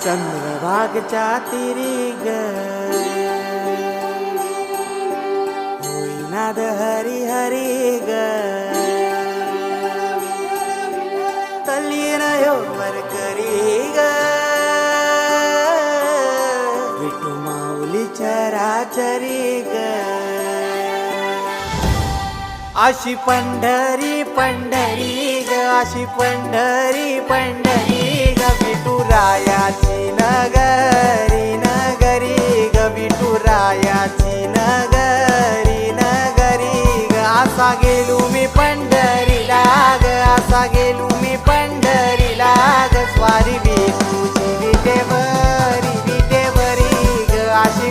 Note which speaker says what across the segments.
Speaker 1: चंद्रभागच्या तिरी ग हरी हरी ग. तल्लीन वर करी ग चरी ग. अशी पंढरी पंढरी ग. अशी पंढरी पंढरी ग. विठुरायाची नगरी नगरी ग. विठुरायाची नगरी नगरी ग. असा गेलो मी पंढरीला ग. असा गेलो मी पंढरीला ग. स्वारी विठूची विटेवरी विटेवरी ग. अशी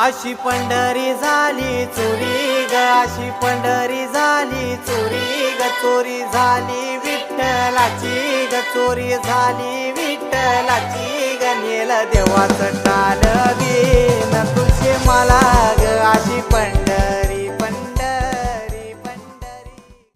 Speaker 1: अशी पंढरी झाली चोरी ग अशी पंढरी झाली चोरी ग चोरी झाली विठ्ठलाची ग चोरी झाली विठ्ठलाची ग नेल देवाचं टाल दे तुझे मला ग